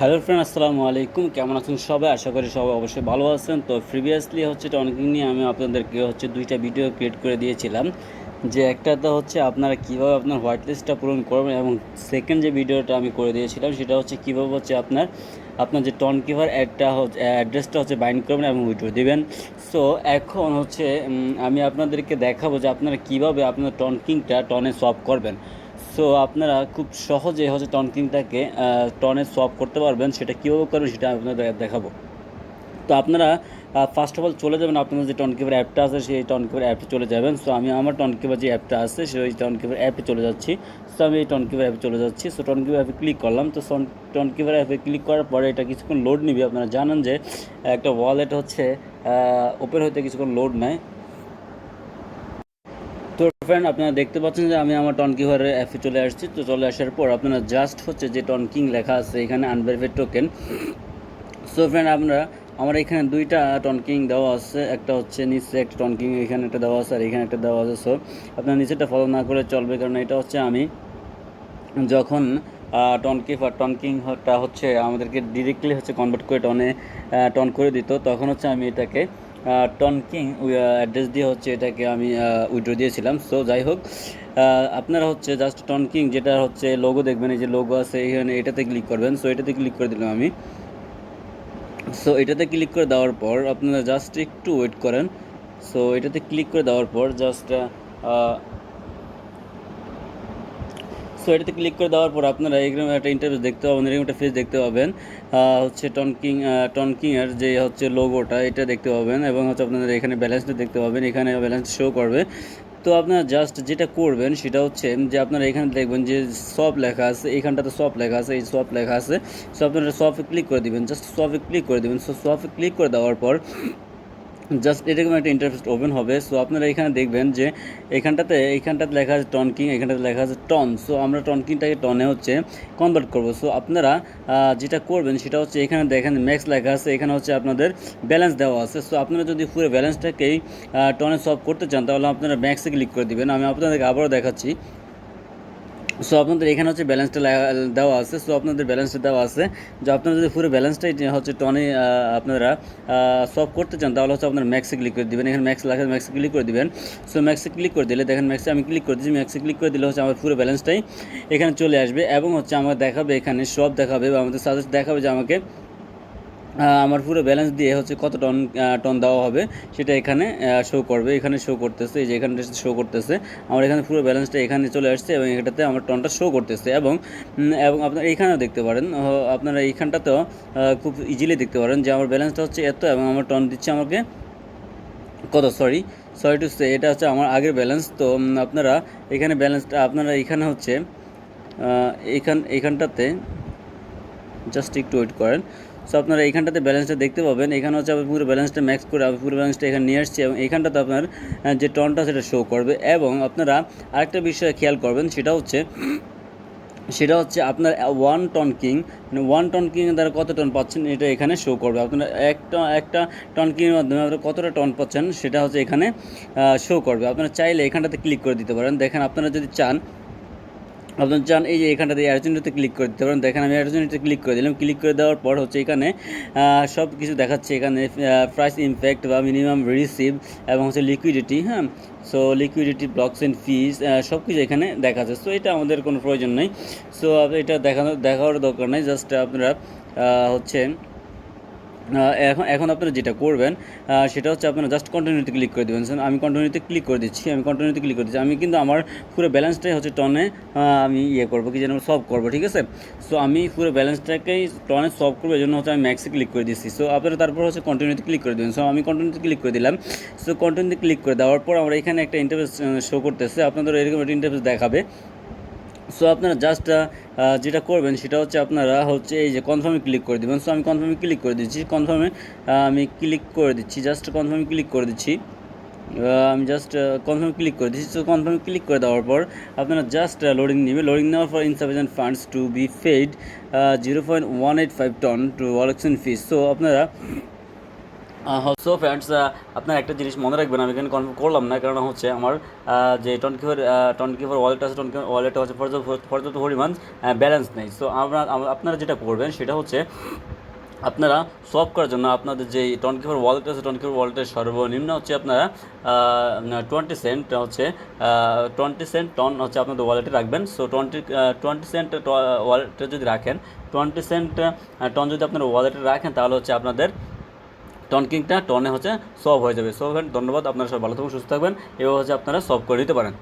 Hello friend, আসসালামু আলাইকুম। কেমন আছেন সবাই? আশা করি সবাই অবশ্যই ভালো আছেন। তো প্রিভিয়াসলি হচ্ছে টনিক নিয়ে আমি আপনাদেরকে হচ্ছে দুইটা ভিডিও ক্রিয়েট করে দিয়েছিলাম। যে একটা তো হচ্ছে আপনারা কীভাবে আপনার হোয়াইট লিস্টটা পূরণ করবেন এবং সেকেন্ড যে ভিডিওটা আমি করে দিয়েছিলাম, সেটা হচ্ছে কীভাবে হচ্ছে আপনার আপনার যে টন কিভার অ্যাডটা হচ্ছে অ্যাড্রেসটা হচ্ছে বাইন্ড করবেন এবং উইড্রো দেবেন। সো এখন হচ্ছে আমি আপনাদেরকে দেখাবো যে আপনারা কীভাবে আপনার টন কিংটা টনে সলভ করবেন। সো আপনারা খুব সহজে হচ্ছে টনকিংটাকে টনে সলভ করতে পারবেন, সেটা কীভাবে করবেন সেটা আপনাদের দেখাবো। তো আপনারা ফার্স্ট অফ অল চলে যাবেন আপনাদের যে টনকিপার অ্যাপটা আছে, সেই টনকিপার অ্যাপে চলে যাবেন। সো আমি আমার টনকিপার যে অ্যাপটা আছে, সেই টনকিপার অ্যাপে চলে যাচ্ছি। সো আমি এই টনকিপার অ্যাপে চলে যাচ্ছি। সো টনকিপার অ্যাপে ক্লিক করলাম। তো টনকিপার অ্যাপে ক্লিক করার পরে এটা কিছুক্ষণ লোড নিবে। আপনারা জানেন যে একটা ওয়ালেট হচ্ছে ওপেন হতে কিছুক্ষণ লোড নেয়। তো ফ্রেন্ড আপনারা দেখতে পাচ্ছেন যে আমি আমার টন টনকিভারের অ্যাপে চলে আসছি। তো চলে আসার পর আপনারা জাস্ট হচ্ছে যে টনকিং লেখা আছে, এখানে আনভেরিফাইড টোকেন সো ফ্রেন্ড আমরা আমার এখানে দুইটা টনকিং দেওয়া আছে। একটা হচ্ছে নিচে একটা টনকিং এখানে একটা দেওয়া আছে, আর এখানে একটা দেওয়া আছে। সো আপনার নিচেটা ফলো না করে চলবে, কারণ এটা হচ্ছে আমি যখন টনকি বা টনকিংটা হচ্ছে আমাদেরকে ডিরেক্টলি হচ্ছে কনভার্ট করে টনে টন করে দিত, তখন হচ্ছে আমি এটাকে টনকিং অ্যাড্রেস দিয়ে হচ্ছে এটাকে আমি উইড্রো দিয়েছিলাম। সো যাই হোক আপনারা হচ্ছে জাস্ট টন কিং যেটা হচ্ছে লোগো দেখবেন, এই যে লোগো আছে, এখানে এটাতে ক্লিক করবেন। সো এটাতে ক্লিক করে দিলাম আমি। সো এটাতে ক্লিক করে দেওয়ার পর আপনারা জাস্ট একটু ওয়েট করেন। সো এটাতে ক্লিক করে দেওয়ার পর জাস্ট সো এটাতে ক্লিক করে দেওয়ার পর আপনারা এরকম একটা ইন্টারভিউ দেখতে পাবেন, এরকম একটা ফেস দেখতে পাবেন। হচ্ছে টনকিং টনকিংয়ের যে হচ্ছে লোগোটা এটা দেখতে পাবেন এবং হচ্ছে আপনাদের এখানে ব্যালেন্সটা দেখতে পাবেন, এখানে ব্যালেন্স শো করবে। তো আপনারা জাস্ট যেটা করবেন সেটা হচ্ছে যে আপনারা এখানে দেখবেন যে সব লেখা আছে, এখানটাতে সব লেখা আছে, এই সব লেখা আছে। সো আপনারা সফে ক্লিক করে দিবেন জাস্ট সফে ক্লিক করে দিবেন। সো সফে ক্লিক করে দেওয়ার পর জাস্ট এরকম একটা ইন্টারফেস ওপেন হবে। সো আপনারা এখানে দেখবেন যে এখানটাতে এইখানটাতে লেখা আছে টনকিং এখানটাতে লেখা আছে টন সো আমরা টনকিংটাকে টনে হচ্ছে কনভার্ট করব। সো আপনারা যেটা করবেন সেটা হচ্ছে এখানে দেখেন ম্যাক্স লেখা আছে, এখানে হচ্ছে আপনাদের ব্যালেন্স দেওয়া আছে। সো আপনারা যদি পুরো ব্যালেন্সটাকেই টনে সলভ করতে চান, তাহলে আপনারা ম্যাক্সে ক্লিক করে দিবেন। আমি আপনাদেরকে আবারও দেখাচ্ছি। সো আপনাদের এখানে হচ্ছে ব্যালেন্সটা দেওয়া আছে। সো আপনাদের ব্যালেন্সটা দেওয়া আছে। যে আপনারা যদি পুরো ব্যালেন্সটাই হচ্ছে টনে আপনারা সব করতে চান, তাহলে হচ্ছে আপনার ম্যাক্সে ক্লিক করে দেবেন। এখানে ম্যাক্স লাগে ম্যাক্সে ক্লিক করে দেবেন। সো ম্যাক্সে ক্লিক করে দিলে, দেখেন ম্যাক্সে আমি ক্লিক করে দিচ্ছি ম্যাক্সে ক্লিক করে দিলে হচ্ছে আমার পুরো ব্যালেন্সটাই এখানে চলে আসবে এবং হচ্ছে আমার দেখাবে এখানে সব দেখাবে বা আমাদের সাজেস্ট দেখাবে যে আমাকে আমার পুরো ব্যালেন্স দিয়ে হচ্ছে কত টন টন দেওয়া হবে সেটা এখানে শো করবে। এখানে শো করতেছে এই যে এখানে শো করতেছে। আমার এখানে পুরো ব্যালেন্সটা এখানে চলে আসছে এবং এটাতে আমার টনটা শো করতেছে এবং এবং আপনারা এইখানেও দেখতে পারেন আপনারা এইখানটাতেও খুব ইজিলি দেখতে পারেন যে আমার ব্যালেন্সটা হচ্ছে এত এবং আমার টন দিচ্ছে আমাকে কত? সরি সরি টু সে এটা হচ্ছে আমার আগের ব্যালেন্স তো আপনারা এখানে ব্যালেন্সটা আপনারা এখানে হচ্ছে আহ, এইখান এইখানটাতে জাস্ট একটু ওয়েট করেন। সো আপনারা এইখানটাতে ব্যালেন্সটা দেখতে পাবেন। এখানে হচ্ছে আমি পুরো ব্যালেন্সটা ম্যাক্স করে আমি পুরো ব্যালেন্সটা এখানে নিয়ে আসছি এবং এইখানটাতে আপনার যে টনটা সেটা শো করবে এবং আপনারা আরেকটা বিষয় খেয়াল করবেন, সেটা হচ্ছে সেটা হচ্ছে আপনার ওয়ান টন কিং মানে ওয়ান টন কিং দ্বারা কত টন পাচ্ছেন এটা এখানে শো করবে। আপনারা একটা একটা টন কিংয়ের মাধ্যমে আপনারা কতটা টন পাচ্ছেন সেটা হচ্ছে এখানে শো করবে। আপনারা চাইলে এখানটাতে ক্লিক করে দিতে পারেন। দেখেন আপনারা যদি চান আপনার চান, এই যে এখানটাতে অ্যারজেন্টিতে ক্লিক করে দিতে পারেন। দেখেন আমি অ্যারজেন্টিতে ক্লিক করে দিলাম। ক্লিক করে দেওয়ার পর হচ্ছে এখানে সব কিছু দেখাচ্ছে এখানে প্রাইস ইমপ্যাক্ট বা মিনিমাম রিসিভ এবং হচ্ছে লিকুইডিটি হ্যাঁ? So liquidity blocks and fees সব কিছু এখানে দেখাচ্ছে। সো এটা আমাদের কোনো প্রয়োজন নেই। সো এটা দেখানো, দেখার দরকার নেই। জাস্ট আপনারা হচ্ছে এখন এখন আপনারা যেটা করবেন সেটা হচ্ছে আপনারা জাস্ট কন্টিনিউতে ক্লিক করে দেবেন। আমি কন্টিনিউতে ক্লিক করে দিচ্ছি, আমি কন্টিনিউতে ক্লিক করে দিচ্ছি। আমি কিন্তু আমার পুরো ব্যালেন্সটাই হচ্ছে টনে আমি ইয়ে করব, কি যেন সলভ করব, ঠিক আছে? সো আমি পুরো ব্যালেন্সটাকেই টনে সলভ করব এই জন্য হচ্ছে আমি ম্যাক্সে ক্লিক করে দিচ্ছি। সো আপনারা তারপর হচ্ছে কন্টিনিউতে ক্লিক করে দেবেন। সো আমি কন্টিনিউতে ক্লিক করে দিলাম। সো কন্টিনিউতে ক্লিক করে দেওয়ার পর আমরা এখানে একটা ইন্টারফেস শো করতেছে। আপনাদের এরকম একটা ইন্টারফেস দেখাবে। সো আপনারা জাস্ট যেটা করবেন সেটা হচ্ছে আপনারা হচ্ছে এই যে কনফার্মে ক্লিক করে দেবেন। সো আমি কনফার্মে ক্লিক করে দিচ্ছি। কনফার্মে আমি ক্লিক করে দিচ্ছি। জাস্ট কনফার্মে ক্লিক করে দিচ্ছি। আমি জাস্ট কনফার্ম ক্লিক করে দিচ্ছি। সো কনফার্ম ক্লিক করে দেওয়ার পর আপনারা জাস্ট লোডিং নেবে লোডিং নেওয়ার পর insufficient funds to be fed zero point one eight five ton to ওয়ালেকশন fees so আপনারা সো ফ্রেন্ডস আপনার একটা জিনিস মনে রাখবেন, আমি এখানে কনফার্ম করলাম না, কারণ হচ্ছে আমার যে টনকিফার টনকিফার ওয়ালেট আছে টনকিফার ওয়ালেটটা হচ্ছে পর্যাপ্ত পরিমাণ ব্যালেন্স নেই। সো আমরা আপনারা যেটা করবেন, সেটা হচ্ছে আপনারা সলভ করার জন্য আপনাদের যে টনকিফার ওয়ালেট আছে টনকিফার ওয়ালেটের সর্বনিম্ন হচ্ছে আপনারা টোয়েন্টি সেন্ট হচ্ছে টোয়েন্টি সেন্ট টন হচ্ছে আপনাদের ওয়ালেটে রাখবেন। সো টোয়েন্টি টোয়েন্টি সেন্ট ওয়ালেটে যদি রাখেন টোয়েন্টি সেন্ট টন যদি আপনার ওয়ালেটে রাখেন, তাহলে হচ্ছে আপনাদের টনকিংটা টনে হচ্ছে সব হয়ে যাবে। সো ধন্যবাদ, আপনারা সব ভালো থাকবেন সুস্থ থাকবেন, এভাবে হচ্ছে আপনারা সব করে দিতে পারেন।